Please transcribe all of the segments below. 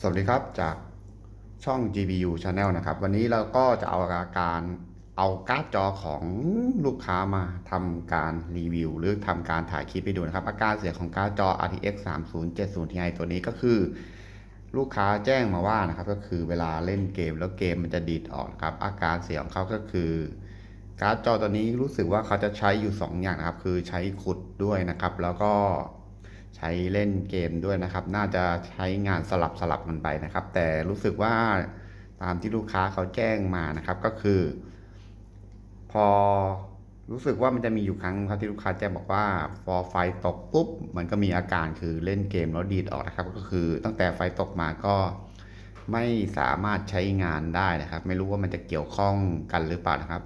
สวัสดีครับจากช่อง GBU Channel นะครับ วันนี้เราก็จะเอาอาการเอาการ์ดจอของลูกค้ามาทำการรีวิว หรือทำการถ่ายคลิปไปดูนะครับ อาการเสียของการ์ดจอ RTX 3070 Ti ตัวนี้ก็คือ ลูกค้าแจ้งมาว่านะครับ ก็คือเวลาเล่นเกมแล้วเกมมันจะดีดออกนะครับ อาการเสียของเขาก็คือ การ์ดจอตัวนี้รู้สึกว่าเขาจะใช้อยู่ 2 อย่างนะครับ คือใช้ขุดด้วยนะครับ แล้วก็ ใช้เล่นเกมด้วยนะครับ น่าจะใช้งานสลับสลับกันไปนะครับ แต่รู้สึกว่าตามที่ลูกค้าเขาแจ้งมานะครับ ก็คือ พอรู้สึกว่ามันจะมีอยู่ครั้งครับที่ลูกค้าแจ้งบอกว่าพอไฟตกปุ๊บมันก็มีอาการคือเล่นเกมแล้วดีดออกนะครับ ก็คือตั้งแต่ไฟตกมาก็ไม่สามารถใช้งานได้นะครับ ไม่รู้ว่ามันจะเกี่ยวข้องกันหรือเปล่านะครับ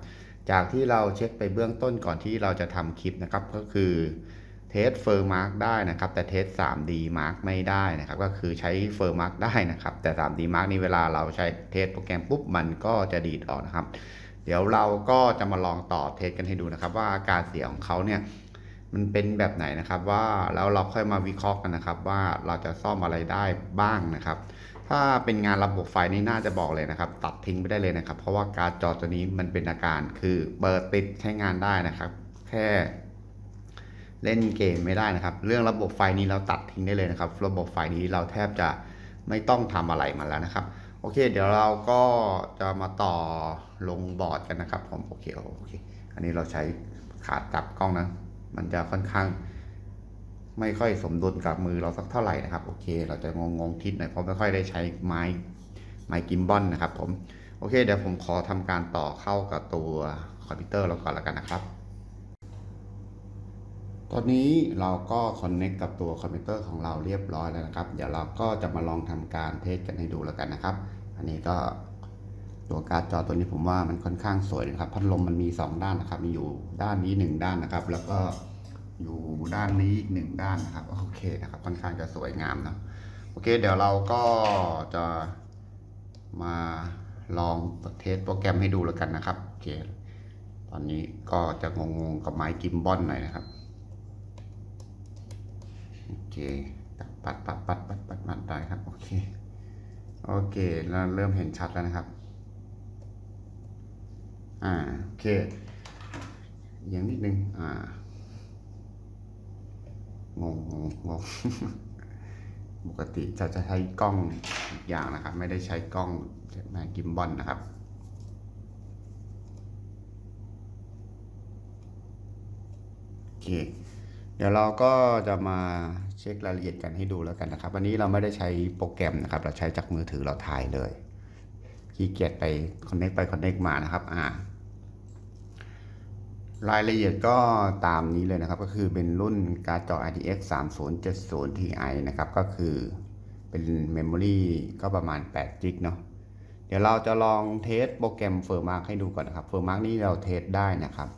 จากที่เราเช็คไปเบื้องต้นก่อนที่เราจะทำคลิปนะครับ ก็คือ เทสเฟอร์มาร์กได้นะครับ แต่เทส 3D Mark ไม่ได้นะครับ ก็คือใช้เฟอร์มาร์กได้นะครับ แต่ 3D Mark นี่เวลาเราใช้เทสโปรแกรมปุ๊บมันก็จะดีดออกนะครับ เดี๋ยวเราก็จะมาลองต่อเทสกันให้ดูนะครับ ว่าอาการเสียของเขาเนี่ยมันเป็นแบบไหนนะครับว่าแล้วเราค่อยมาวิเคราะห์กันนะครับ ว่าเราจะซ่อมอะไรได้บ้างนะครับ ถ้าเป็นงานระบบไฟนี่น่าจะบอกเลยนะครับ ตัดทิ้งไปได้เลยนะครับ เพราะว่าการ์ดจอตัวนี้มันเป็นอาการคือเปิดติดใช้งานได้นะครับ แค่ เล่นเกมไม่ได้นะครับ เรื่องระบบไฟนี้เราตัดทิ้งได้เลยนะครับ ระบบไฟนี้เราแทบจะไม่ต้องทำอะไรมันแล้วนะครับ โอเค เดี๋ยวเราก็จะมาต่อลงบอร์ดกันนะครับ ผมโอเคโอเค อันนี้เราใช้ขาจับกล้องนะมันจะค่อนข้าง ไม่ค่อยสมดุลกับมือเราสักเท่าไหร่นะครับ โอเค เราจะงงงทิศหน่อยเพราะไม่ค่อยได้ใช้ไม้ไม้กิมบอลนะครับ ผมโอเค เดี๋ยวผมขอทำการต่อเข้ากับตัวคอมพิวเตอร์เราก่อนแล้วกันนะครับ ตอนนี้เราก็คอนเน็กกับตัวคอมพิวเตอร์ของเราเรียบร้อยแล้วนะครับ เดี๋ยวเราก็จะมาลองทำการเทสกันให้ดูแล้วกันนะครับ อันนี้ก็ตัวการ์ดจอตัวนี้ผมว่ามันค่อนข้างสวยนะครับ พัดลมมันมี 2 ด้านนะครับ มีอยู่ด้านนี้ 1 ด้านนะครับ แล้วก็อยู่ด้านนี้อีกหนึ่งด้านนะครับ โอเคนะครับ ค่อนข้างจะสวยงามนะโอเค เดี๋ยวเราก็จะมาลองเทสโปรแกรมให้ดูแล้วกันนะครับ โอเค ตอนนี้ก็จะงงๆกับไม้กิมบอลหน่อยนะครับ เคปัดปัดปัดปัดปัดปัดได้ครับ โอเค โอเคแล้วเริ่มเห็นชัดแล้วนะครับ อ่า โอเคเอียงนิดนึง อ่า งงงงงงปกติจะจะใช้กล้องอีกอย่างนะครับ ไม่ได้ใช้กล้องแมกิมบอลนะครับโอเค เดี๋ยวเราก็จะมา เช็ครายละเอียดกันให้ดูแล้วกันนะครับ วันนี้เราไม่ได้ใช้โปรแกรมนะครับ เราใช้จากมือถือเราถ่ายเลยขี้เกียจไปคอนเน็กไปคอนเน็กมานะครับอ่ารายละเอียดก็ตามนี้เลยนะครับ ก็คือเป็นรุ่นการ์ดจอ RTX 3070 Ti นะครับ ก็คือเป็นเมมโมรีก็ประมาณ8 g b เนาะเดี๋ยวเราจะลองเทสโปรแกรม Firmark ให้ดูก่อนนะครับ Firmark นี่เราเทสได้นะครับ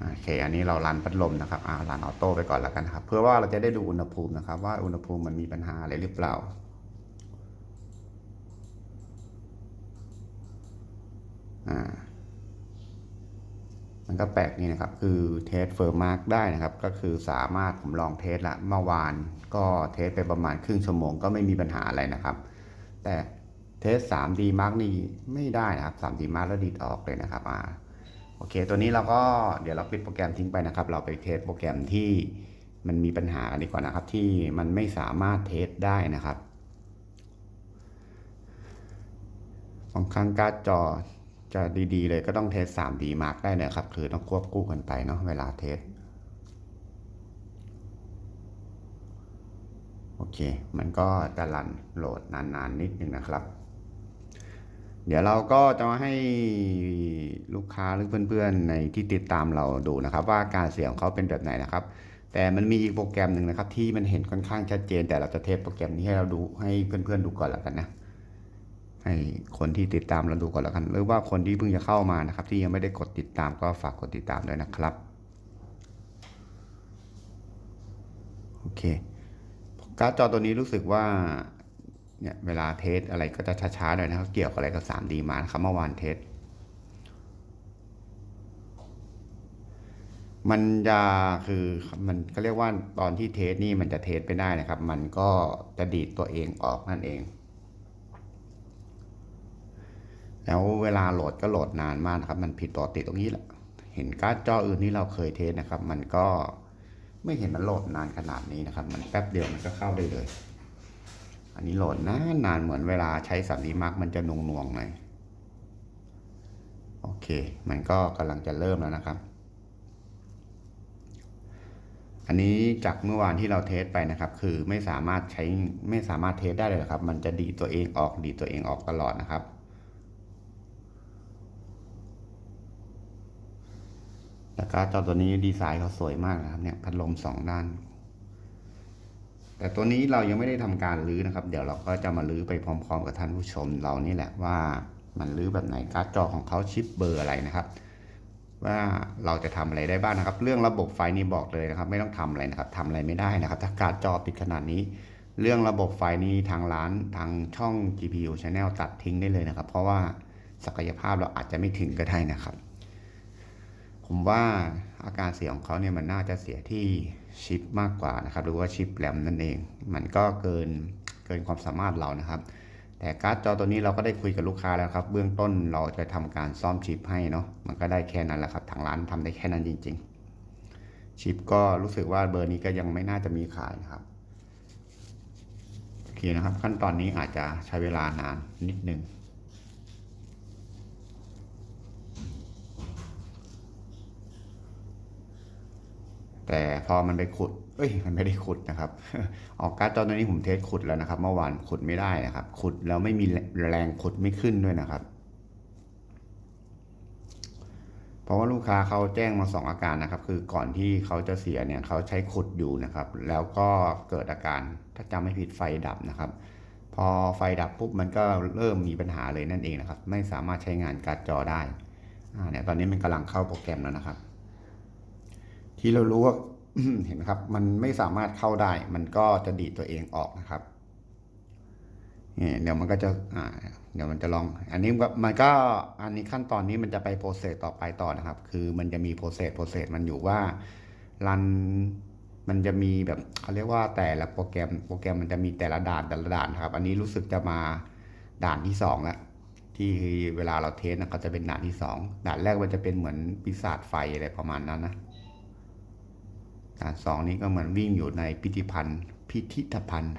โอเค อันนี้เรารันพัดลมนะครับอ่ารันออโต้ไปก่อนแล้วกันครับ เพื่อว่าเราจะได้ดูอุณหภูมินะครับ ว่าอุณหภูมิมันมีปัญหาอะไรหรือเปล่าอ่ามันก็แปลกนี่นะครับ คือเทสเฟอร์มาร์กได้นะครับ ก็คือสามารถผมลองเทสละเมื่อวาน ก็เทสไปประมาณครึ่งชั่วโมงก็ไม่มีปัญหาอะไรนะครับ แต่เทส 3D Mark นี่ไม่ได้นะครับ 3D Mark แล้วดีดออกเลยนะครับอ่า โอเค ตัวนี้เราก็เดี๋ยวเราปิดโปรแกรมทิ้งไปนะครับ เราไปเทสโปรแกรมที่มันมีปัญหากันดีกว่านะครับ ที่มันไม่สามารถเทสได้นะครับบางครั้งการ์ดจอจะดีๆ เลยก็ต้องเทส 3D Mark ได้นะครับ คือต้องควบคู่กันไปเนาะเวลาเทส โอเค มันก็จะรันโหลดนานๆนิดนึงนะครับ เดี๋ยวเราก็จะมาให้ กค้าหรือเพื่อนๆในที่ติดตามเราดูนะครับ ว่าการเสียงของเขาเป็นแบบไหนนะครับ แต่มันมีอีกโปรแกรมหนึ่งนะครับ ที่มันเห็นค่อนข้างชัดเจน แต่เราจะเทสโปรแกรมนี้ให้เราดูให้เพื่อนๆดูก่อนแล้วกันนะให้คนที่ติดตามเราดูก่อนแล้วกัน หรือว่าคนที่เพิ่งจะเข้ามานะครับ ที่ยังไม่ได้กดติดตามก็ฝากกดติดตามด้วยนะครับโอเคการ์ดจอตัวนี้รู้สึกว่าเนี่ยเวลาเทสอะไรก็จะช้าๆหน่อยนะครับ เกี่ยวกับอะไรกับ 3D มานะครับเมื่อวานเทส มันจะคือมันก็เรียกว่าตอนที่เทสนี่มันจะเทสไปได้นะครับ มันก็จะดีดตัวเองออกนั่นเอง แล้วเวลาโหลดก็โหลดนานมากนะครับ มันผิดปกติตรงนี้แหละเห็นการ์ดจออื่นที่เราเคยเทสนะครับ มันก็ไม่เห็นมันโหลดนานขนาดนี้นะครับ มันแป๊บเดียวมันก็เข้าได้เลย อันนี้โหลดนานนานเหมือนเวลาใช้สัมดีมักมันจะนงนวงหน่อยโอเค มันก็กำลังจะเริ่มแล้วนะครับ อันนี้จากเมื่อวานที่เราเทสไปนะครับ คือไม่สามารถใช้ไม่สามารถเทสได้เลยครับ มันจะดีตัวเองออกดีตัวเองออกตลอดนะครับ แล้วก็จอตัวนี้ดีไซน์เขาสวยมากนะครับ เนี่ยพัดลมสองด้าน แต่ตัวนี้เรายังไม่ได้ทำการรื้อนะครับ เดี๋ยวเราก็จะมารื้อไปพร้อม ๆ กับท่านผู้ชมเรานี่แหละว่ามันรื้อแบบไหนการ์ดจอของเขาชิปเบอร์อะไรนะครับ ว่าเราจะทำอะไรได้บ้างนะครับ เรื่องระบบไฟนี่บอกเลยนะครับ ไม่ต้องทำอะไรนะครับทำอะไรไม่ได้นะครับ ถ้าการจอติดขนาดนี้ เรื่องระบบไฟนี่ทางร้านทางช่อง GPU Channel ตัดทิ้งได้เลยนะครับ เพราะว่าศักยภาพเราอาจจะไม่ถึงก็ได้นะครับ ผมว่าอาการเสียของเขาเนี่ยมันน่าจะเสียที่ชิปมากกว่านะครับ หรือว่าชิปแรมนั่นเอง มันก็เกินเกินความสามารถเรานะครับ แต่การ์ดจอตัวนี้เราก็ได้คุยกับลูกค้าแล้วครับ เบื้องต้นเราจะทำการซ่อมชิปให้เนาะมันก็ได้แค่นั้นแหละครับ ทางร้านทำได้แค่นั้นจริง ๆ ชิปก็รู้สึกว่าเบอร์นี้ก็ยังไม่น่าจะมีขายนะครับโอเคนะครับ ขั้นตอนนี้อาจจะใช้เวลานานนิดนึงแต่พอมันไปขุด เอ้ยมันไม่ได้ขุดนะครับ ออกการ์ดจอตัวนี้ผมเทสขุดแล้วนะครับ เมื่อวานขุดไม่ได้นะครับ ขุดแล้วไม่มีแรงขุดไม่ขึ้นด้วยนะครับ เพราะว่าลูกค้าเขาแจ้งมาสองอาการนะครับ คือก่อนที่เขาจะเสียเนี่ยเขาใช้ขุดอยู่นะครับ แล้วก็เกิดอาการถ้าจำไม่ผิดไฟดับนะครับ พอไฟดับปุ๊บมันก็เริ่มมีปัญหาเลยนั่นเองนะครับ ไม่สามารถใช้งานการ์ดจอได้อ่าเนี่ยตอนนี้มันกำลังเข้าโปรแกรมแล้วนะครับ ที่เรารู้ว่า เห็นไหมครับ มันไม่สามารถเข้าได้ มันก็จะดีดตัวเองออกนะครับเดี๋ยวมันก็จะอ่าเดี๋ยวมันจะลอง อันนี้ก็มันก็อันนี้ขั้นตอนนี้มันจะไปโปรเซสต่อไปต่อนะครับ คือมันจะมีโปรเซสโปรเซสมันอยู่ว่ารันมันจะมีแบบเขาเรียกว่าแต่ละโปรแกรมโปรแกรมมันจะมีแต่ละด่านแต่ละด่านครับ อันนี้รู้สึกจะมาด่านที่สองแล้วที่เวลาเราเทสนะก็จะเป็นด่านที่สองด่านแรกมันจะเป็นเหมือนปีศาจไฟอะไรประมาณนั้นนะ สองนี้ก็เหมือนวิ่งอยู่ในพิพิธภัณฑ์พิพิธภัณฑ์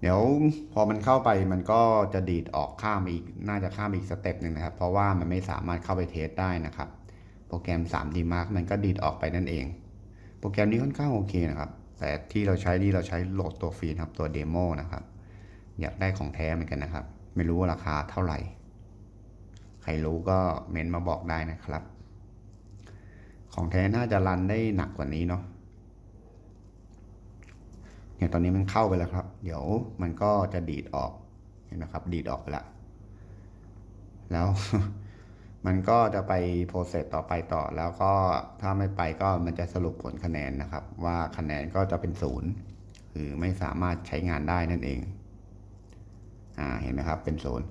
เดี๋ยวพอมันเข้าไปมันก็จะดีดออกข้ามอีกน่าจะข้ามอีกสเต็ปหนึ่งนะครับ เพราะว่ามันไม่สามารถเข้าไปเทสได้นะครับ โปรแกรม 3D Mark มันก็ดีดออกไปนั่นเอง โปรแกรมนี้ค่อนข้างโอเคนะครับ แต่ที่เราใช้นี่เราใช้โหลดตัวฟรีครับตัวเดโมนะครับ อยากได้ของแท้เหมือนกันนะครับ ไม่รู้ว่าราคาเท่าไหร่ ใครรู้ก็เม้นมาบอกได้นะครับ ของแท้น่าจะรันได้หนักกว่านี้เนาะเนี่ยตอนนี้มันเข้าไปแล้วครับ เดี๋ยวมันก็จะดีดออกเห็นไหมครับ ดีดออกไปแล้วแล้วมันก็จะไปโปรเซสต่อไปต่อ แล้วก็ถ้าไม่ไปก็มันจะสรุปผลคะแนนนะครับ ว่าคะแนนก็จะเป็นศูนย์คือไม่สามารถใช้งานได้นั่นเอง อ่าเห็นไหมครับเป็นศูนย์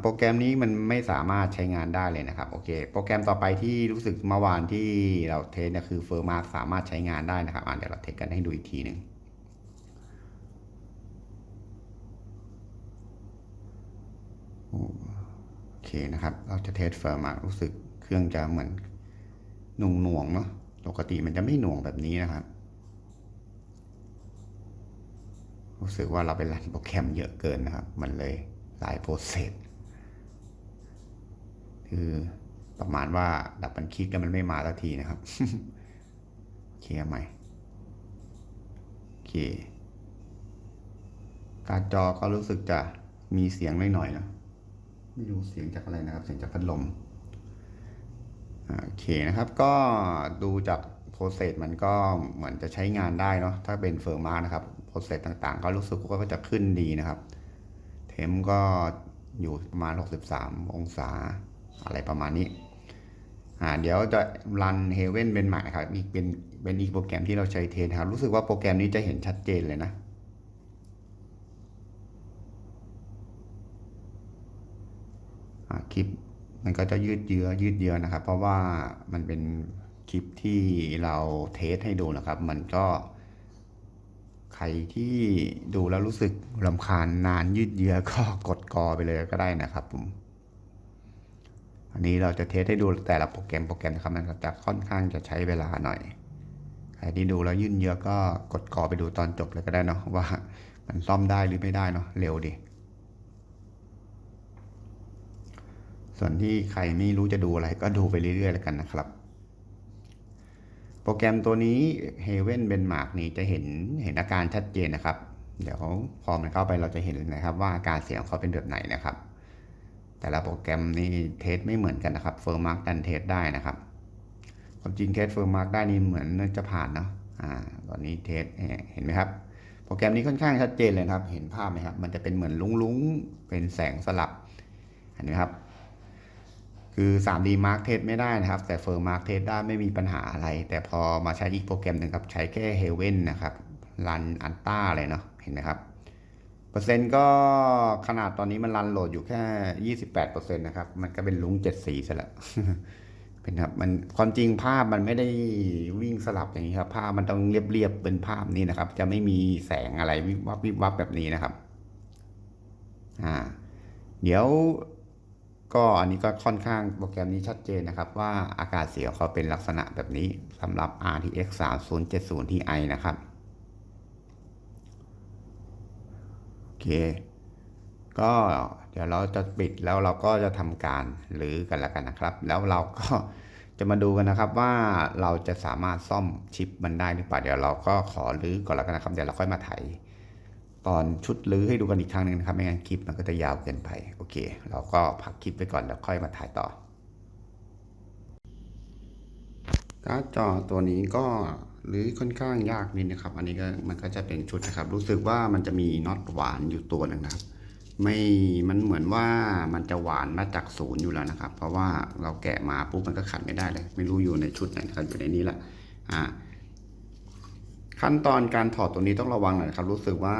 โปรแกรมนี้มันไม่สามารถใช้งานได้เลยนะครับโอเค โปรแกรมต่อไปที่รู้สึกเมื่อวานที่เราเทสเนี่ยคือเฟอร์มาสามารถใช้งานได้นะครับอ่าเดี๋ยวเราเทสกันให้ดูอีกทีหนึ่งโอเคนะครับ เราจะเทสเฟอร์มารู้สึกเครื่องจะเหมือนหน่วงหน่วงเนาะปกติมันจะไม่หน่วงแบบนี้นะครับ รู้สึกว่าเราไปรันโปรแกรมเยอะเกินนะครับ มันเลย หลายโปรเซสคือประมาณว่าดับมันคลิกแล้วมันไม่มาสักทีนะครับเคลียร์ใหม่โอเค การจอก็รู้สึกจะมีเสียงหน่อยๆเนะไม่รู้เสียงจากอะไรนะครับ เสียงจากพัดลมอ่าโอเคนะครับก็ดูจากโปรเซสมันก็เหมือนจะใช้งานได้เนาะถ้าเป็นเฟอร์มานะครับโปรเซสต่างๆ ก็รู้สึกว่าก็จะขึ้นดีนะครับ เทมก็อยู่ประมาณ 63 องศาอะไรประมาณนี้อ่าเดี๋ยวจะรันเฮเว่นเป็นใหม่ครับอีกเป็นเป็นอีกโปรแกรมที่เราใช้เทสครับ รู้สึกว่าโปรแกรมนี้จะเห็นชัดเจนเลยนะอ่าคลิปมันก็จะยืดเยื้อยืดเยื้อนะครับ เพราะว่ามันเป็นคลิปที่เราเทสให้ดูนะครับ มันก็ ใครที่ดูแล้วรู้สึกรำคาญนานยืดเยื้อก็กดกอไปเลยก็ได้นะครับผม อันนี้เราจะเทสให้ดูแต่ละโปรแกรมโปรแกรมนะครับมันจะค่อนข้างจะใช้เวลาหน่อย ใครที่ดูแล้วยืดเยื้อก็กดกอไปดูตอนจบเลยก็ได้เนาะว่ามันซ่อมได้หรือไม่ได้เนาะเร็วดี ส่วนที่ใครไม่รู้จะดูอะไรก็ดูไปเรื่อยๆแล้วกันนะครับ โปรแกรมตัวนี้ Heaven Benchmark นี่จะเห็นเห็นอาการชัดเจนนะครับ เดี๋ยวพอมันเข้าไปเราจะเห็นเลยนะครับ ว่าอาการเสียงเขาเป็นแบบไหนนะครับ แต่ละโปรแกรมนี่เทสไม่เหมือนกันนะครับเฟิร์มมาร์กดันเทสได้นะครับความจริงเทสเฟิร์มมาร์กได้นี่เหมือนจะผ่านเนาะอ่าตอนนี้เทสเห็นไหมครับ โปรแกรมนี้ค่อนข้างชัดเจนเลยครับ เห็นภาพไหมครับ มันจะเป็นเหมือนลุ้งๆเป็นแสงสลับเห็นไหมครับ คือ 3D Mark เทสไม่ได้นะครับ แต่ Firm Mark เทสได้ไม่มีปัญหาอะไร แต่พอมาใช้อีกโปรแกรมหนึ่งครับ ใช้แค่ Heaven นะครับรันอันต้าอะไรเนาะเห็นไหมครับเปอร์เซ็นต์ก็ขนาดตอนนี้มันรันโหลดอยู่แค่ 28%นะครับ มันก็เป็นลุง7สีซะแล้วเป็นครับมันความจริงภาพมันไม่ได้วิ่งสลับอย่างนี้ครับ ภาพมันต้องเรียบๆเป็นภาพนี้นะครับ จะไม่มีแสงอะไรวิบวับวิบวับแบบนี้นะครับ อ่า เดี๋ยว ก็อันนี้ก็ค่อนข้างโปรแกรมนี้ชัดเจนนะครับว่าอากาศเสียเขาเป็นลักษณะแบบนี้สำหรับ RTX 3070 Ti นะครับ โอเค ก็เดี๋ยวเราจะปิดแล้วเราก็จะทำการรื้อกันแล้วกันนะครับ แล้วเราก็จะมาดูกันนะครับว่าเราจะสามารถซ่อมชิปมันได้หรือเปล่าเดี๋ยวเราก็ขอรื้อก่อนแล้วกันนะครับ เดี๋ยวเราค่อยมาไถ ตอนชุดรื้อให้ดูกันอีกครั้งหนึ่งนะครับ ไม่งั้นคลิปมันก็จะยาวเกินไป โอเค เราก็พักคลิปไปก่อนแล้วค่อยมาถ่ายต่อ การ์ดจอตัวนี้ก็หรือค่อนข้างยากนิดนะครับ อันนี้ก็มันก็จะเป็นชุดนะครับ รู้สึกว่ามันจะมีน็อตหวานอยู่ตัวหนึงนะครับ ไม่มันเหมือนว่ามันจะหวานมาจากศูนย์อยู่แล้วนะครับ เพราะว่าเราแกะมาปุ๊บมันก็ขัดไม่ได้เลย ไม่รู้อยู่ในชุดไหนครับอยู่ในนี้แหละอ่า ขั้นตอนการถอดตัวนี้ต้องระวังหน่อยครับ รู้สึกว่า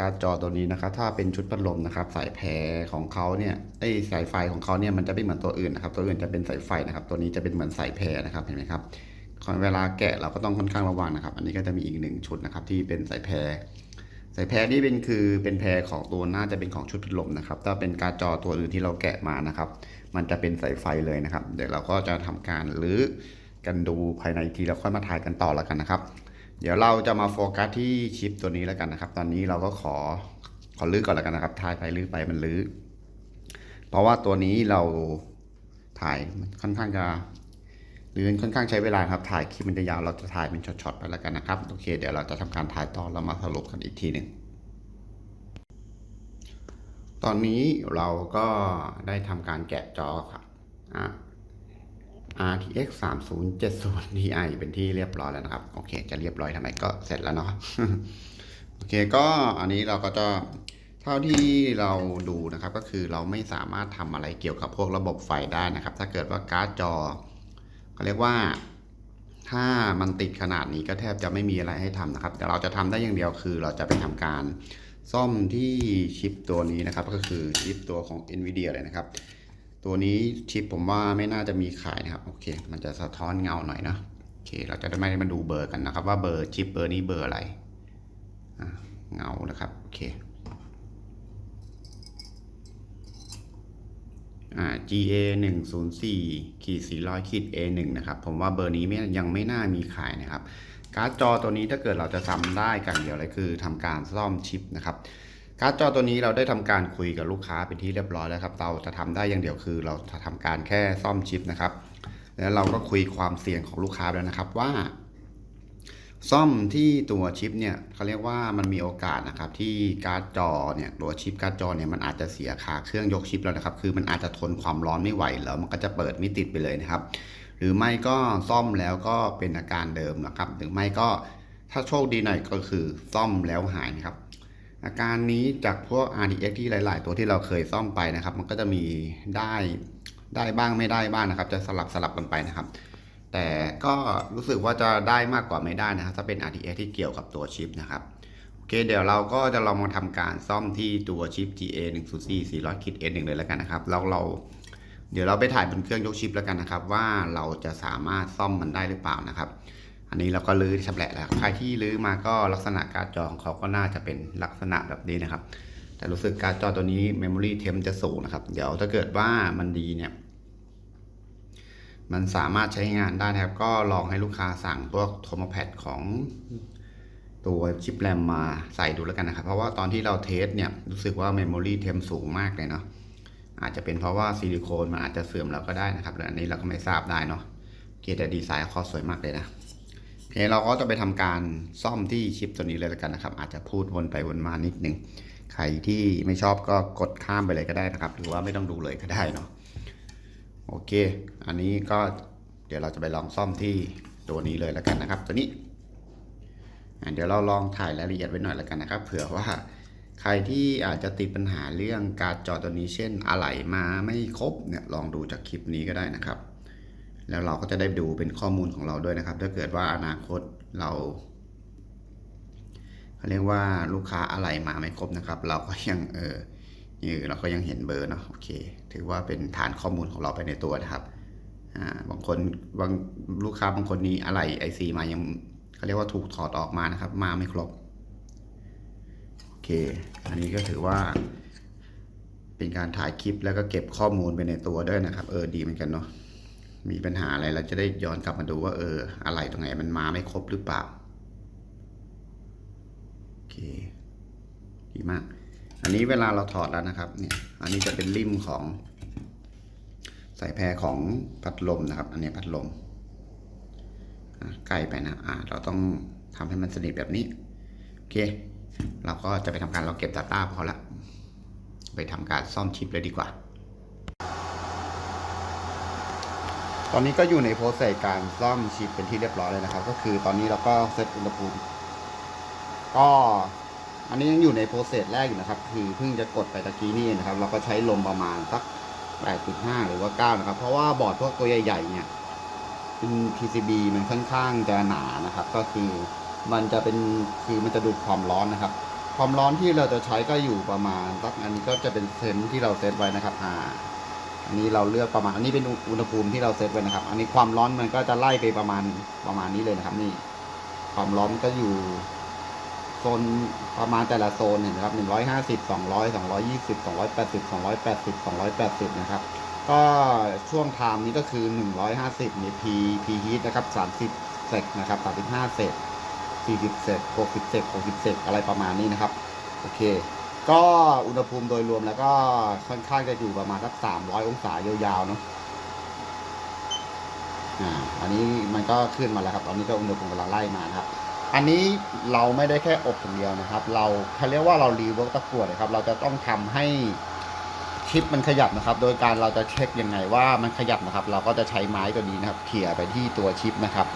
การจอตัวนี้นะครับ ถ้าเป็นชุดพัดลมนะครับ สายแพรของเขาเนี่ยไอสายไฟของเขาเนี่ยมันจะไม่เหมือนตัวอื่นนะครับ ตัวอื่นจะเป็นสายไฟนะครับ ตัวนี้จะเป็นเหมือนสายแพรนะครับเห็นไหมครับเวลาแกะเราก็ต้องค่อนข้างระวังนะครับ อันนี้ก็จะมีอีกหนึ่งชุดนะครับ ที่เป็นสายแพรสายแพรนี่เป็นคือเป็นแพรของตัวน่าจะเป็นของชุดพัดลมนะครับ ถ้าเป็นการจอตัวอื่นที่เราแกะมานะครับ มันจะเป็นสายไฟเลยนะครับ เดี๋ยวเราก็จะทำการรื้อกันดูภายในทีแล้วค่อยมาถ่ายกันต่อแล้วกันนะครับ เดี๋ยวเราจะมาโฟกัสที่ชิปตัวนี้แล้วกันนะครับ ตอนนี้เราก็ขอขอลื้อก่อนแล้วกันนะครับถ่ายไปลื้อไปมันลื้อ เพราะว่าตัวนี้เราถ่ายมันค่อนข้างจะหรือค่อนข้างใช้เวลาครับถ่ายคลิปมันจะยาวเราจะถ่ายเป็นช็อตๆไปแล้วกันนะครับโอเค เดี๋ยวเราจะทำการถ่ายต่อเรามาสรุปกันอีกทีหนึ่งตอนนี้เราก็ได้ทำการแกะจอครับอะ RTX 3070 Ti เป็นที่เรียบร้อยแล้วนะครับ โอเค จะเรียบร้อยทำไมก็เสร็จแล้วเนาะโอเคก็อันนี้เราก็จะเท่าที่เราดูนะครับก็คือเราไม่สามารถทำอะไรเกี่ยวกับพวกระบบไฟได้นะครับ ถ้าเกิดว่าการ์ดจอเขาเรียกว่าถ้ามันติดขนาดนี้ก็แทบจะไม่มีอะไรให้ทำนะครับ แต่เราจะทำได้อย่างเดียวคือเราจะไปทำการซ่อมที่ชิปตัวนี้นะครับ ก็คือชิปตัวของ NVIDIA เลยนะครับ ตัวนี้ชิปผมว่าไม่น่าจะมีขายนะครับ โอเค มันจะสะท้อนเงาหน่อยนะโอเค เราจะได้ไม่มาดูเบอร์กันนะครับ ว่าเบอร์ชิปเบอร์นี้เบอร์อะไรเงานะครับโอเคอ่า GA 1 0 4ขีด400ขีด A 1นะครับ ผมว่าเบอร์นี้ไม่ยังไม่น่ามีขายนะครับ การ์ดจอตัวนี้ถ้าเกิดเราจะทำได้กันเดียวเลยคือทำการซ่อมชิปนะครับ การ์ดจอตัวนี้เราได้ทำการคุยกับลูกค้าเป็นที่เรียบร้อยแล้วครับ เราจะทำได้อย่างเดียวคือ เราจะทำการแค่ซ่อมชิปนะครับ แล้วเราก็คุยความเสี่ยงของลูกค้าแล้วนะครับว่า ซ่อมที่ตัวชิปเนี่ยเขาเรียกว่ามันมีโอกาสนะครับที่การ์ดจอเนี่ยตัวชิปการ์ดจอเนี่ยมันอาจจะเสียขาเครื่องยกชิปแล้วนะครับ คือมันอาจจะทนความร้อนไม่ไหวแล้วมันก็จะเปิดไม่ติดไปเลยนะครับ หรือไม่ก็ซ่อมแล้วก็เป็นอาการเดิมนะครับ หรือไม่ก็ถ้าโชคดีหน่อยก็คือซ่อมแล้วหายนะครับ อาการนี้จากพวก RTX ที่หลาย ๆ ตัวที่เราเคยซ่อมไปนะครับ มันก็จะมีได้ได้บ้างไม่ได้บ้างนะครับ จะสลับสลับกันไปนะครับ แต่ก็รู้สึกว่าจะได้มากกว่าไม่ได้นะครับถ้าเป็น RTX ที่เกี่ยวกับตัวชิปนะครับโอเคเดี๋ยวเราก็จะลองมาทำการซ่อมที่ตัวชิป GA 1 0 4 400คิด S1 เลยแล้วกันนะครับแล้วเราเดี๋ยวเราไปถ่ายบนเครื่องยกชิปแล้วกันนะครับ ว่าเราจะสามารถซ่อมมันได้หรือเปล่านะครับ อันนี้เราก็ลื้อชำแหละแล้วใครที่ลื้อมาก็ลักษณะการ์ดจอของเขาก็น่าจะเป็นลักษณะแบบนี้นะครับ แต่รู้สึกการ์ดจอตัวนี้ Memory Temp จะสูงนะครับ เดี๋ยวถ้าเกิดว่ามันดีเนี่ยมันสามารถใช้งานได้นะครับ ก็ลองให้ลูกค้าสั่งพวกโทมแพดของตัวชิปแรมมาใส่ดูแล้วกันนะครับ เพราะว่าตอนที่เราเทสเนี่ยรู้สึกว่า Memory Temp สูงมากเลยเนาะอาจจะเป็นเพราะว่าซิลิโคนมันอาจจะเสื่อมแล้วก็ได้นะครับแต่อันนี้เราก็ไม่ทราบได้เนาะโอเคแต่ดีไซน์เขาสวยมากเลยนะ เคเราก็จะไปทำการซ่อมที่ชิปตัวนี้เลยแล้วกันนะครับ อาจจะพูดวนไปวนมานิดนึงใครที่ไม่ชอบก็กดข้ามไปเลยก็ได้นะครับ หรือว่าไม่ต้องดูเลยก็ได้เนาะโอเค อันนี้ก็เดี๋ยวเราจะไปลองซ่อมที่ตัวนี้เลยแล้วกันนะครับ ตัวนี้เดี๋ยวเราลองถ่ายรายละเอียดไว้หน่อยแล้วกันนะครับ เผื่อว่าใครที่อาจจะติดปัญหาเรื่องการจอตัวนี้เช่นอะไหล่มาไม่ครบเนี่ยลองดูจากคลิปนี้ก็ได้นะครับ แล้วเราก็จะได้ดูเป็นข้อมูลของเราด้วยนะครับ ถ้าเกิดว่าอนาคตเราเขาเรียกว่าลูกค้าอะไรมาไม่ครบนะครับ เราก็ยังเออนี่เราก็ยังเห็นเบอร์เนาะโอเค ถือว่าเป็นฐานข้อมูลของเราไปในตัวนะครับอ่าบางคนบางลูกค้าบางคนนี้อะไรไอซีมายังเขาเรียกว่าถูกถอดออกมานะครับ มาไม่ครบโอเค อันนี้ก็ถือว่า เป็นการถ่ายคลิปแล้วก็เก็บข้อมูลไปในตัวด้วยนะครับ เออดีเหมือนกันเนาะ มีปัญหาอะไรเราจะได้ย้อนกลับมาดูว่า เออ อะไรตรงไหนมันมาไม่ครบหรือเปล่า โอเค ดีมาก อันนี้เวลาเราถอดแล้วนะครับ เนี่ย อันนี้จะเป็นริมของ สายแพรของพัดลมนะครับ อันนี้พัดลมใกล้ไปนะ อ่า เราต้องทำให้มันสนิทแบบนี้ โอเค เราก็จะไปทำการเราเก็บ Data พอละ ไปทำการซ่อมชิปเลยดีกว่า ตอนนี้ก็อยู่ในโปรเซสการซ่อมชิปเป็นที่เรียบร้อยเลยนะครับ ก็คือตอนนี้เราก็เซตอุณหภูมิ ก็อันนี้ยังอยู่ในโปรเซสแรกอยู่นะครับ คือเพิ่งจะกดไปตะกี้นี่นะครับ เราก็ใช้ลมประมาณสัก 8.5 หรือว่า 9 นะครับ เพราะว่าบอร์ดพวกตัวใหญ่ๆเนี่ยเป็น PCB มันค่อนข้างจะหนานะครับ ก็คือมันจะเป็นคือมันจะดูดความร้อนนะครับ ความร้อนที่เราจะใช้ก็อยู่ประมาณสักอันนี้ก็จะเป็นเซนที่เราเซตไว้นะครับอ่า อันนี้เราเลือกประมาณอันนี้เป็นอุณหภูมิที่เราเซตไว้นะครับ อันนี้ความร้อนมันก็จะไล่ไปประมาณประมาณนี้เลยนะครับ นี่ ความร้อนก็อยู่โซนประมาณแต่ละโซนเห็นไหมครับหนึ่งร้อยห้าสิบสองร้อยสองร้อยยี่สิบสองร้อยแปดสิบสองร้อยแปดสิบสองร้อยแปดสิบนะครับ ก็ช่วงไทม์นี้ก็คือหนึ่งร้อยห้าสิบนี่ P P heat นะครับสามสิบเซกนะครับสามสิบห้าเซกสี่สิบเซกหกสิบเซกหกสิบเซกอะไรประมาณนี้นะครับ โอเค ก็อุณหภูมิโดยรวมแล้วก็ค่อนข้างจะอยู่ประมาณสักสามร้อยองศายาวๆเนาะอันนี้มันก็ขึ้นมาแล้วครับ ตอนนี้ก็อุณหภูมิกำลังไล่มานะครับ อันนี้เราไม่ได้แค่อบอย่างเดียวนะครับ เราเขาเรียกว่าเรารีเวิร์กตะกั่วเลยครับ เราจะต้องทำให้ชิปมันขยับนะครับ โดยการเราจะเช็คยังไงว่ามันขยับนะครับ เราก็จะใช้ไม้ตัวนี้นะครับเขี่ยไปที่ตัวชิปนะครับ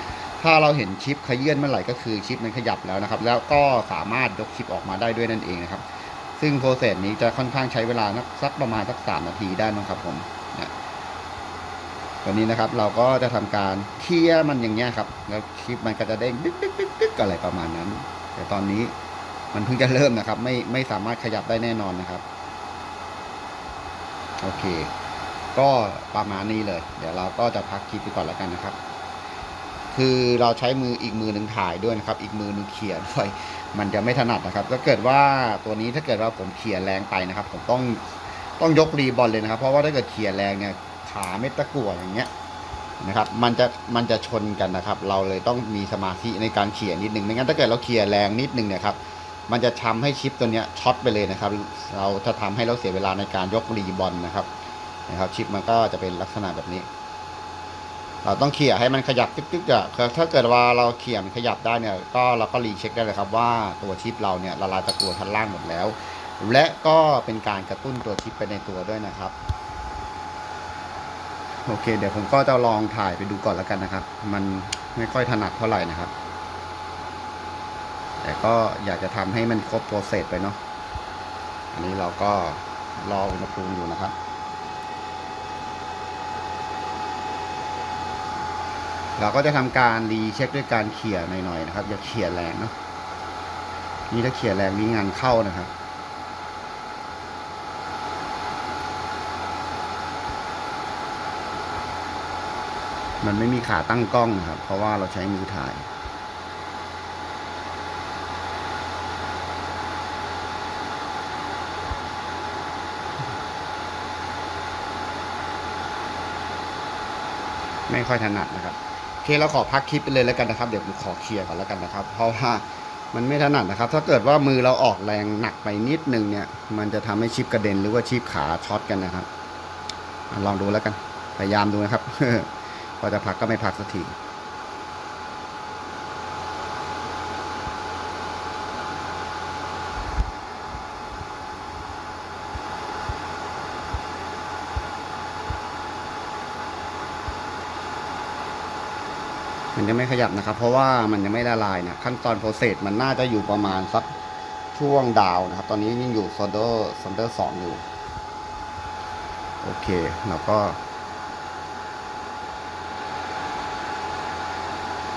ถ้าเราเห็นชิปขยื่นเมื่อไหร่ก็คือชิปมันขยับแล้วนะครับ แล้วก็สามารถยกชิปออกมาได้ด้วยนั่นเองนะครับ ซึ่งโปรเซสนี้จะค่อนข้างใช้เวลาสักประมาณสักสามนาทีได้มั้งครับผมนี่ยตัวนี้นะครับเราก็จะทำการเคี่ยมันอย่างเงี้ยครับ แล้วชิปมันก็จะเด้งดึ๊กดึ๊กดึ๊กดึกอะไรประมาณนั้น แต่ตอนนี้มันเพิ่งจะเริ่มนะครับ ไม่ไม่สามารถขยับได้แน่นอนนะครับ โอเค ก็ประมาณนี้เลย เดี๋ยวเราก็จะพักคลิปไปก่อนแล้วกันนะครับ คือเราใช้มืออีกมือหนึ่งถ่ายด้วยนะครับ อีกมือหนึ่งเขี่ยด้วย มันจะไม่ถนัดนะครับถ้าเกิดว่าตัวนี้ถ้าเกิดว่าผมเขี่ยแรงไปนะครับ ผมต้องต้องยกรีบอลเลยนะครับ เพราะว่าถ้าเกิดเขี่ยแรงเนี่ยขาเม็ดตะกั่วอย่างเงี้ยนะครับ มันจะมันจะชนกันนะครับ เราเลยต้องมีสมาธิในการเขี่ยนิดนึงไม่งั้นถ้าเกิดเราเขี่ยแรงนิดนึงเนี่ยครับมันจะทำให้ชิปตัวเนี้ยช็อตไปเลยนะครับ เราจะทำให้เราเสียเวลาในการยกรีบอลนะครับนะครับ ชิปมันก็จะเป็นลักษณะแบบนี้ เราต้องเขี่ยให้มันขยับตึ๊กๆอะถ้าเกิดว่าเราเขี่ยมันขยับได้เนี่ยก็เราก็รีเช็คได้เลยครับว่าตัวชิปเราเนี่ยละลายตะกั่วชั้นล่างหมดแล้ว และก็เป็นการกระตุ้นตัวชิปไปในตัวด้วยนะครับโอเค เดี๋ยวผมก็จะลองถ่ายไปดูก่อนแล้วกันนะครับ มันไม่ค่อยถนัดเท่าไหร่นะครับ แต่ก็อยากจะทำให้มันครบโปรเซสไปเนาะอันนี้เราก็รออุณหภูมิอยู่นะครับ เราก็จะทำการรีเช็คด้วยการเขี่ยหน่อยๆนะครับ อย่าเขี่ยแรงเนาะนี่ถ้าเขี่ยแรงนี่งานเข้านะครับมันไม่มีขาตั้งกล้องนะครับ เพราะว่าเราใช้มือถ่าย ไม่ค่อยถนัดนะครับ เคเราขอพักคลิปไปเลยแล้วกันนะครับ เดี๋ยวผมขอเคลียร์ก่อนแล้วกันนะครับ เพราะว่ามันไม่ถนัดนะครับ ถ้าเกิดว่ามือเราออกแรงหนักไปนิดนึงเนี่ย มันจะทำให้ชิปกระเด็นหรือว่าชิปขาช็อตกันนะครับลองดูแล้วกัน พยายามดูนะครับพอจะพักก็ไม่พักสักที มันยังไม่ขยับนะครับ เพราะว่ามันยังไม่ละลายเนี่ยขั้นตอนโปรเซสมันน่าจะอยู่ประมาณสักช่วงดาวนะครับ ตอนนี้ยังอยู่โซเดอร์โซเดอร์สองอยู่ โอเคเราก็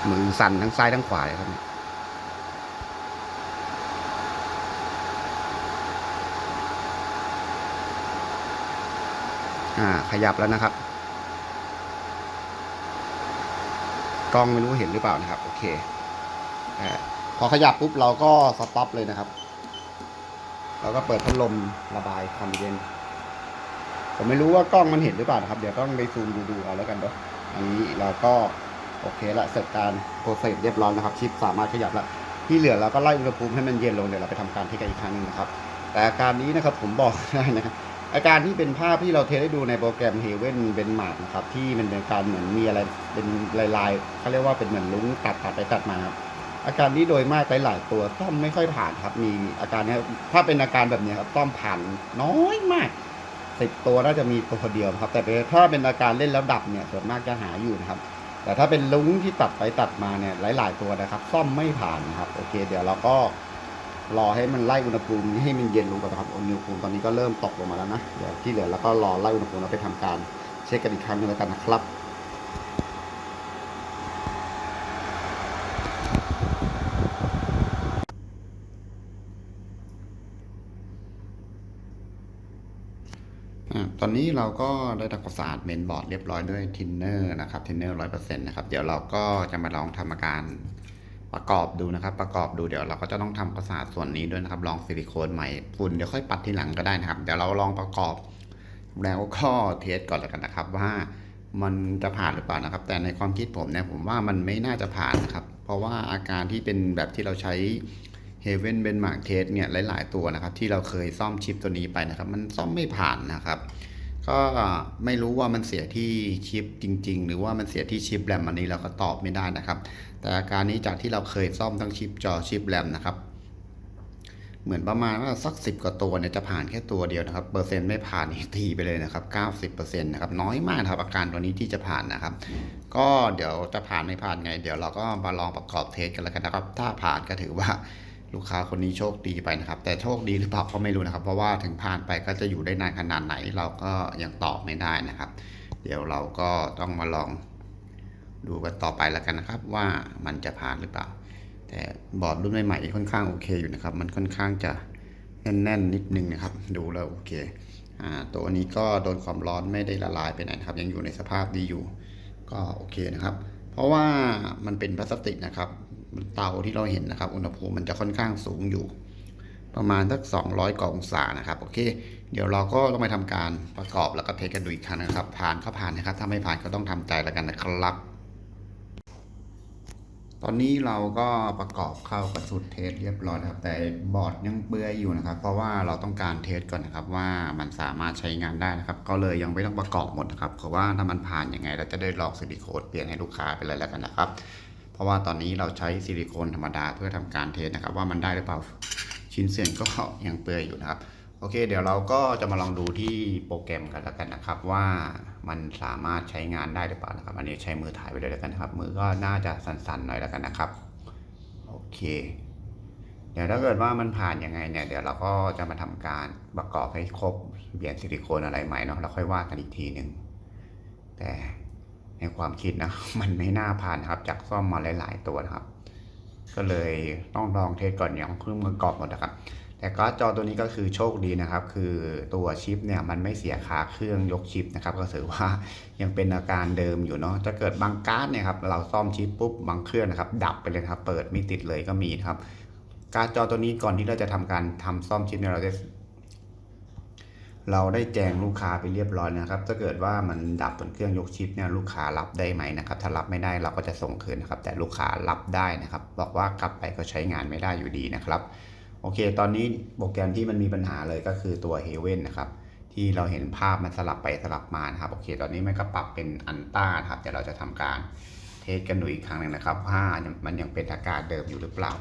มือสั่นทั้งซ้ายทั้งขวาเลยครับอ่าขยับแล้วนะครับ กล้องไม่รู้เห็นหรือเปล่านะครับ โอเคอพอขยับปุ๊บเราก็สต็อปเลยนะครับเราก็เปิดพัดลมระบายความเย็น ผมไม่รู้ว่ากล้องมันเห็นหรือเปล่านะครับ เดี๋ยวต้องไปซูมดูดูเอาแล้วกันเนาะอันนี้เราก็โอเคละเสร็จการโปรเซสเรียบร้อยนะครับ ชิปสามารถขยับละที่เหลือเราก็ไล่อุณหภูมิให้มันเย็นลงเดี๋ยวเราไปทำการเทสกันอีกครั้งหนึงนะครับ แต่อาการนี้นะครับผมบอกได้นะครับ อาการที่เป็นภาพที่เราเทสได้ดูในโปรแกรม Heaven เป็นหมากนะครับ ที่มันเป็นการเหมือนมีอะไรเป็นลายๆเขาเรียกว่าเป็นเหมือนลุ้งตัดตัดไปตัดมาครับอาการนี้โดยมากหลายๆตัวซ่อมไม่ค่อยผ่านครับ มีอาการนี้ถ้าเป็นอาการแบบนี้ครับซ่อมผ่านน้อยมากสิบตัวน่าจะมีตัวเดียวครับ แต่ถ้าเป็นอาการเล่นแล้วดับเนี่ยส่วนมากจะหาอยู่นะครับ แต่ถ้าเป็นลุ้งที่ตัดไปตัดมาเนี่ยหลาย ๆ ตัวนะครับ ซ่อมไม่ผ่านนะครับโอเค เดี๋ยวเราก็ รอให้มันไล่อุณหภูมิให้มันเย็นลงก่อนนะครับอุณหภูมิตอนนี้ก็เริ่มตกลงมาแล้วนะเดี๋ยวที่เหลือเราก็รอไล่อุณหภูมิแล้วไปทำการเช็คกันอีกครั้งนึงแล้วกันนะครับตอนนี้เราก็ได้ทำความสะอาดเมนบอร์ดเรียบร้อยด้วยทินเนอร์นะครับทินเนอร์ร้อยเปอร์เซ็นต์นะครับ เดี๋ยวเราก็จะมาลองทำอาการ ประกอบดูนะครับ ประกอบดูเดี๋ยวเราก็จะต้องทำควาสาส่วนนี้ด้วยนะครับลองซิลิโคนใหม่ฝุ่นเดี๋ยวค่อยปัดทีหลังก็ได้นะครับ เดี๋ยวเราลองประกอบ แล้วก็เทสก่อนแล้วกันนะครับ ว่ามันจะผ่านหรือเปล่านะครับ แต่ในความคิดผมเนี่ยผมว่ามันไม่น่าจะผ่านนะครับ เพราะว่าอาการที่เป็นแบบที่เราใช้ Heaven Benchmark Test เนี่ยหลาย ๆ ตัวนะครับ ที่เราเคยซ่อมชิปตัวนี้ไปนะครับ มันซ่อมไม่ผ่านนะครับ ก็ไม่รู้ว่ามันเสียที่ชิปจริง ๆ หรือว่ามันเสียที่ชิปแรมอันนี้เราก็ตอบไม่ได้นะครับ แต่อาการนี้จากที่เราเคยซ่อมทั้งชิปจอชิปแรมนะครับ เหมือนประมาณว่าสักสิบกว่าตัวเนี่ยจะผ่านแค่ตัวเดียวนะครับ เปอร์เซ็นต์ไม่ผ่านนี่ตีไปเลยนะครับเก้าสิบเปอร์เซ็นต์นะครับน้อยมากครับอาการตัวนี้ที่จะผ่านนะครับ ก็เดี๋ยวจะผ่านไม่ผ่านไง เดี๋ยวเราก็มาลองประกอบเทสกันแล้วกันนะครับ ถ้าผ่านก็ถือว่า ลูกค้าคนนี้โชคดีไปนะครับ แต่โชคดีหรือเปล่าก็ไม่รู้นะครับ เพราะว่าถึงผ่านไปก็จะอยู่ได้นานขนาดไหน เราก็ยังตอบไม่ได้นะครับ เดี๋ยวเราก็ต้องมาลองดูกันต่อไปแล้วกันนะครับ ว่ามันจะผ่านหรือเปล่า แต่บอร์ดรุ่นใหม่ๆค่อนข้างโอเคอยู่นะครับ มันค่อนข้างจะแน่นๆนิดนึงนะครับ ดูแล้วโอเคอ่าตัวนี้ก็โดนความร้อนไม่ได้ละลายไปไหนนะครับ ยังอยู่ในสภาพดีอยู่ ก็โอเคนะครับ เพราะว่ามันเป็นพลาสติกนะครับ เตาที่เราเห็นนะครับ อุณหภูมิมันจะค่อนข้างสูงอยู่ ประมาณสัก 200กว่าองศานะครับโอเค เดี๋ยวเราก็ต้องไปทำการประกอบแล้วก็เทสกันดูอีกครั้งนะครับ ผ่านก็ผ่านนะครับ ถ้าไม่ผ่านก็ต้องทำใจแล้วกันนะครับ ตอนนี้เราก็ประกอบเข้ากับชุดเทสเรียบร้อยครับ แต่บอร์ดยังเปื่อยอยู่นะครับ เพราะว่าเราต้องการเทสก่อนนะครับ ว่ามันสามารถใช้งานได้นะครับ ก็เลยยังไม่ต้องประกอบหมดนะครับเพราะว่าถ้ามันผ่านยังไง เราจะได้ลอกซิลิโคนเปลี่ยนให้ลูกค้าไปเลยแล้วกันนะครับ เพราะว่าตอนนี้เราใช้ซิลิโคนธรรมดาเพื่อทำการเทสนะครับ ว่ามันได้หรือเปล่าชิ้นเสียงก็ยังเปื่อยอยู่นะครับ โอเค เดี๋ยวเราก็จะมาลองดูที่โปรแกรมกันแล้วกันนะครับ ว่ามันสามารถใช้งานได้หรือเปล่านะครับ อันนี้ใช้มือถ่ายไปเลยแล้วกันครับ มือก็น่าจะสั่นๆหน่อยแล้วกันนะครับโอเคเดี๋ยวถ้าเกิดว่ามันผ่านยังไงเนี่ยเดี๋ยวเราก็จะมาทำการประกอบให้ครบเปลี่ยนซิลิโคนอะไรใหม่เนาะแล้วค่อยว่ากันอีกทีหนึ่งแต่ ในความคิดนะ มันไม่น่าผ่านนะครับ จากซ่อมมาหลาย ๆ ตัวนะครับ ก็เลยต้องลองเทสก่อนอย่างเครื่องมือกรอบหมดนะครับ แต่การ์ดจอตัวนี้ก็คือโชคดีนะครับ คือตัวชิปเนี่ยมันไม่เสียคาเครื่องยกชิปนะครับ ก็ถือว่ายังเป็นอาการเดิมอยู่เนาะถ้าเกิดบางการ์ดเนี่ยครับเราซ่อมชิปปุ๊บบางเครื่องนะครับ ดับไปเลยครับ เปิดไม่ติดเลยก็มีครับ การ์ดจอตัวนี้ก่อนที่เราจะทำการทำซ่อมชิปเนี่ยเราได้ เราได้แจ้งลูกค้าไปเรียบร้อยนะครับ ถ้าเกิดว่ามันดับบนเครื่องยกชิปเนี่ยลูกค้ารับได้ไหมนะครับ ถ้ารับไม่ได้เราก็จะส่งคืนนะครับ แต่ลูกค้ารับได้นะครับ บอกว่ากลับไปก็ใช้งานไม่ได้อยู่ดีนะครับ โอเค ตอนนี้โปรแกรมที่มันมีปัญหาเลยก็คือตัว h a v e n นะครับที่เราเห็นภาพมันสลับไปสลับมานะครับ โอเค ตอนนี้มันก็ปรับเป็นอันต้าครับเดี๋ยวเราจะทำการเทสกันดูอีกครั้งหนึ่งนะครับว่ามันยังเป็นอาการเดิมอยู่หรือเปล่า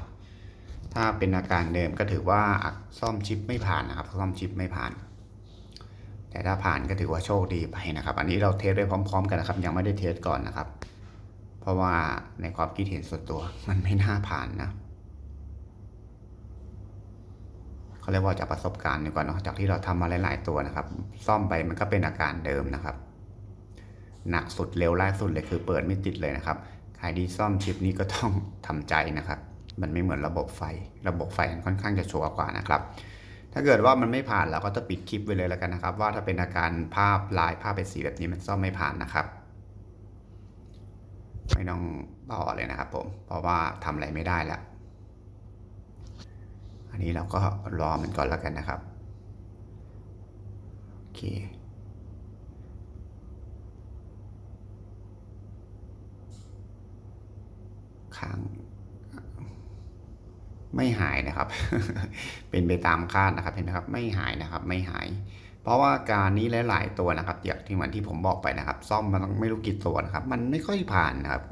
ถ้าเป็นอาการเดิมก็ถือว่าซ่อมชิปไม่ผ่านนะครับซ่อมชิปไม่ผ่าน แต่ถ้าผ่านก็ถือว่าโชคดีไปนะครับ อันนี้เราเทสไปพร้อม ๆ กันนะครับ ยังไม่ได้เทสก่อนนะครับ เพราะว่าในความคิดเห็นส่วนตัวมันไม่น่าผ่านนะเขาเรียกว่าจากประสบการณ์ดีกว่าเนาะจากที่เราทำมาหลาย ๆ ตัวนะครับ ซ่อมไปมันก็เป็นอาการเดิมนะครับหนักสุดเร็วล่าสุดเลยคือเปิดไม่ติดเลยนะครับใครที่ซ่อมชิปนี้ก็ต้องทำใจนะครับ มันไม่เหมือนระบบไฟ ระบบไฟมันค่อนข้างจะชัวร์กว่านะครับ ถ้าเกิดว่ามันไม่ผ่านเราก็จะปิดคลิปไว้เลยแล้วกันนะครับ ว่าถ้าเป็นอาการภาพลายภาพเป็นสีแบบนี้มันซ่อมไม่ผ่านนะครับไม่ต้องต่อเลยนะครับผม เพราะว่าทำอะไรไม่ได้แล้ว อันนี้เราก็รอมันก่อนแล้วกันนะครับ โอเค ค้าง ไม่หายนะครับ เป็นไปตามคาดนะครับเห็นไหมครับไม่หายนะครับไม่หาย เพราะว่าการนี้หลาย ๆ ตัวนะครับอย่างที่เหมือนที่ผมบอกไปนะครับ ซ่อมมันไม่รู้กี่ตัวนะครับ มันไม่ค่อยผ่านนะครับ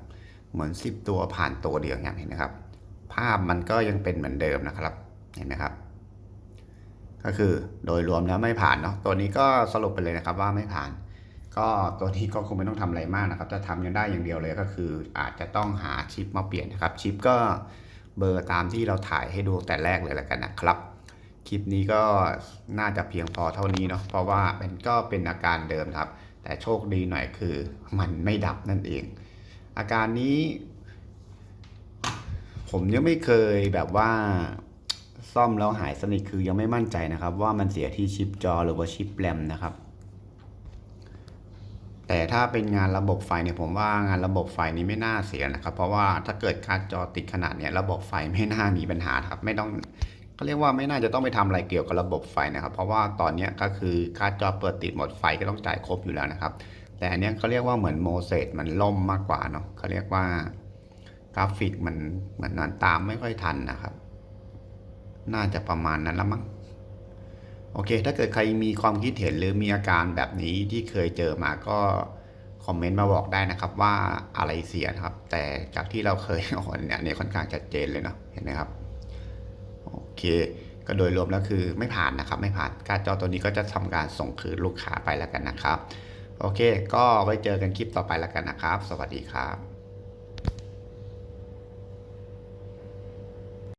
เหมือนสิบตัวผ่านตัวเดียวอย่างเห็นนะครับ ภาพมันก็ยังเป็นเหมือนเดิมนะครับเห็นไหมครับ ก็คือโดยรวมแล้วไม่ผ่านเนาะตัวนี้ก็สรุปไปเลยนะครับว่าไม่ผ่าน ก็ตัวนี้ก็คงไม่ต้องทำอะไรมากนะครับ จะทำยังได้อย่างเดียวเลยก็คือ อาจจะต้องหาชิปมาเปลี่ยนนะครับชิปก็ เบอร์ตามที่เราถ่ายให้ดูแต่แรกเลยแล้วกันนะครับ คลิปนี้ก็น่าจะเพียงพอเท่านี้เนาะเพราะว่ามันก็เป็นอาการเดิมครับ แต่โชคดีหน่อยคือมันไม่ดับนั่นเอง อาการนี้ ผมยังไม่เคยแบบว่าซ่อมแล้วหายสนิทคือยังไม่มั่นใจนะครับ ว่ามันเสียที่ชิปจอหรือว่าชิปแรมนะครับ แต่ถ้าเป็นงานระบบไฟเนี่ยผมว่างานระบบไฟนี้ไม่น่าเสียนะครับ เพราะว่าถ้าเกิดการจอติดขนาดเนี้ยระบบไฟไม่น่ามีปัญหาครับ ไม่ต้องเขาเรียกว่าไม่น่าจะต้องไปทำอะไรเกี่ยวกับระบบไฟนะครับ เพราะว่าตอนนี้ก็คือการจอเปิดติดหมดไฟก็ต้องจ่ายครบอยู่แล้วนะครับ แต่อันนี้เขาเรียกว่าเหมือนโมเสสมันล่มมากกว่าเนาะเขาเรียกว่ากราฟิกมันเหมือนมันตามไม่ค่อยทันนะครับ น่าจะประมาณนั้นละมั้ง โอเค ถ้าเกิดใครมีความคิดเห็นหรือมีอาการแบบนี้ที่เคยเจอมาก็คอมเมนต์มาบอกได้นะครับว่าอะไรเสียนะครับ แต่จากที่เราเคยอ้โหเนี่ยนนี้ค่อนข้างชัดเจนเลยเนาะเห็นไหมครับโอเค ก็โดยรวมแล้วคือไม่ผ่านนะครับ ไม่ผ่านการจอตัวนี้ก็จะทำการส่งคืนลูกค้าไปแล้วกันนะครับ โอเค ก็ไว้เจอกันคลิปต่อไปแล้วกันนะครับ สวัสดีครับ